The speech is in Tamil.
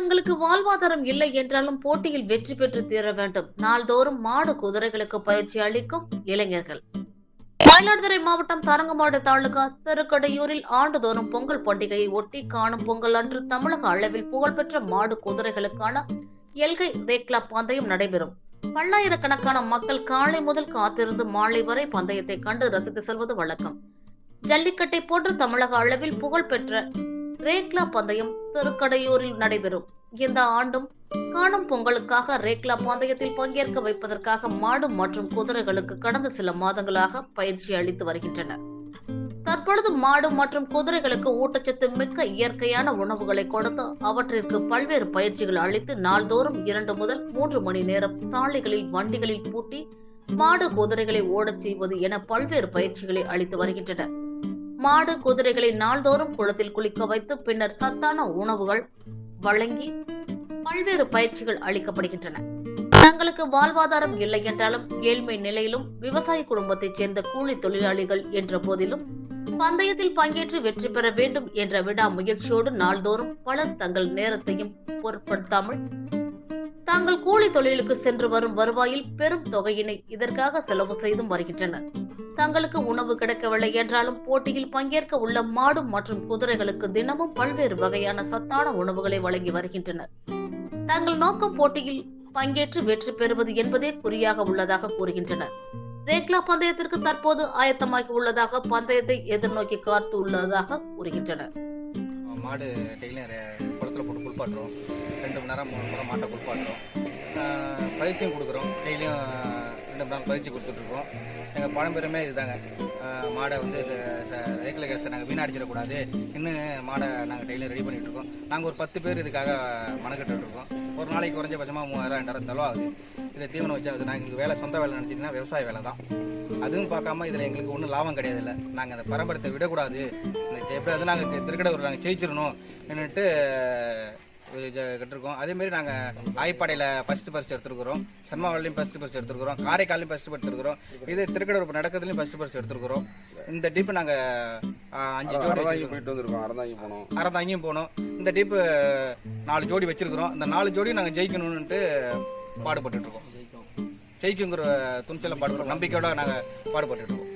தங்களுக்கு வாழ்வாதாரம் இல்லை என்றாலும் போட்டியில் வெற்றி பெற்று தீர வேண்டும். நாள்தோறும் மாடு குதிரைகளுக்கு பயிற்சி அளிக்கும் இளைஞர்கள். மயிலாடுதுறை மாவட்டம் தரங்கம்பாடு தாலுகா திருக்கடையூரில் ஆண்டுதோறும் பொங்கல் பண்டிகையை ஒட்டி காணும் பொங்கல் அன்று தமிழக அளவில் புகழ்பெற்ற மாடு குதிரைகளுக்கான எல்கை ரேக்லா பந்தயம் நடைபெறும். பல்லாயிரக்கணக்கான மக்கள் காலை முதல் காத்திருந்து மாலை வரை பந்தயத்தை கண்டு ரசித்து செல்வது வழக்கம். ஜல்லிக்கட்டை போன்று தமிழக அளவில் புகழ்பெற்ற ரேக்லா பந்தயம் திருக்கடையூரில் நடைபெறும். இந்த ஆண்டும் காணும் பொங்கலுக்காக ரேக்லா பந்தயத்தில் பங்கேற்க வைப்பதற்காக மாடு மற்றும் குதிரைகளுக்கு கடந்த சில மாதங்களாக பயிற்சி அளித்து வருகின்றனர். தற்பொழுது மாடு மற்றும் குதிரைகளுக்கு ஊட்டச்சத்து மிக்க இயற்கையான உணவுகளை கொடுத்து அவற்றிற்கு பல்வேறு பயிற்சிகள் அளித்து நாள்தோறும் இரண்டு முதல் மூன்று மணி நேரம் சாலைகளில் வண்டிகளில் பூட்டி மாடு குதிரைகளை ஓடச் செய்வது என பல்வேறு பயிற்சிகளை அளித்து வருகின்றனர். மாடு குதிரைகளை நாள்தோறும் குளத்தில் குளிக்க வைத்து பின்னர் சத்தான உணவுகள் வழங்கி பல்வேறு பயிற்சிகள் அளிக்கப்படுகின்றன. தங்களுக்கு வாழ்வாதாரம் இல்லை என்றாலும் ஏழ்மை நிலையிலும் விவசாய குடும்பத்தைச் சேர்ந்த கூலி தொழிலாளிகள் என்ற போதிலும் பந்தயத்தில் பங்கேற்று வெற்றி பெற வேண்டும் என்ற விடாமுயற்சியோடு நாள்தோறும் பலர் தங்கள் நேரத்தையும் பொருட்படுத்தாமல் தாங்கள் கூலி தொழிலுக்கு சென்று வரும் வருவாயில் பெரும் தொகையினை இதற்காக செலவு செய்தும் வருகின்றனர். தங்களுக்கு உணவு கிடைக்கவில்லை என்றாலும் போட்டியில் பங்கேற்க உள்ள மாடு மற்றும் குதிரைகளுக்கு தினமும் பல்வேறு வகையான சத்தான உணவுகளை வழங்கி வருகின்றனர். தங்கள் நோக்கம் போட்டியில் பங்கேற்று வெற்றி பெறுவது என்பதே குறியாக உள்ளதாக கூறுகின்றனர். ரேக்லா பந்தயத்திற்கு தற்போது ஆயத்தமாகி உள்ளதாக பந்தயத்தை எதிர்நோக்கி காத்து உள்ளதாக கூறுகின்றனர். மாடு டெய்லியும் ரெ- குளத்துல போட்டு குளிப்பாட்டுறோம். ரெண்டு மணி நேரம் மூணு மணி நேரம் மாட்டை குளிப்பாட்டுறோம். பயிற்சியும் கொடுக்குறோம். டெய்லியும் ரெண்டு மணி பயிற்சி கொடுத்துட்ருக்கோம். எங்கள் பாரம்பரியமே இதுதாங்க. மாடை வந்து ரேக்கில் கேஸை நாங்கள் வீணடிச்சிடக்கூடாது இன்னும் மாடை நாங்கள் டெய்லியும் ரெடி பண்ணிகிட்ருக்கோம். நாங்கள் ஒரு பத்து பேர் இதுக்காக மனக்கட்டு இருக்கோம் ஒரு நாளைக்கு குறைஞ்சபட்சமாக மூவாயிரம் ரெண்டாயிரம் செலவாகுது இதை தீவனம் வச்சா அது நாங்கள் எங்களுக்கு வேலை சொந்த வேலை நினச்சிங்கன்னா விவசாய வேலை தான். அதுவும் பார்க்காம இதில் எங்களுக்கு ஒன்றும் லாபம் கிடையாது இல்லை நாங்கள் அந்த பரம்பரத்தை விடக்கூடாது. இந்த எப்படியாவது நாங்கள் திருக்கடவுர் நாங்கள் ஜெயிச்சிடணும். என்னட்டு கட்டிருக்கோம். அதேமாரி நாங்கள் ஆய்ப்பாடையில் ஃபஸ்ட்டு பரிசு எடுத்துருக்குறோம். சென்மாவளிலையும் ஃபஸ்ட்டு பரிசு எடுத்துருக்குறோம். காரைக்காலையும் ஃபஸ்ட்டு எடுத்துருக்குறோம். இது திருக்கடவுர் நடக்கிறதுலையும் ஃபஸ்ட்டு பரிசு எடுத்துருக்குறோம். இந்த டீப்பு நாங்கள் அஞ்சு ஜோடி. போயிட்டு வந்திருக்கோம். அறந்தாங்கி போனோம். அறந்தாங்கியும் போனோம். இந்த டீப்பு நாலு ஜோடி வச்சிருக்கிறோம். இந்த நாலு ஜோடி நாங்கள் ஜெயிக்கணும்னுட்டு பாடுபட்டுட்டு இருக்கோம். ஜெயிக்குங்கிற துணிச்சல பாடுபடுறோம் நம்பிக்கையோட நாங்கள் பாடுபட்டுட்டு இருக்கோம்.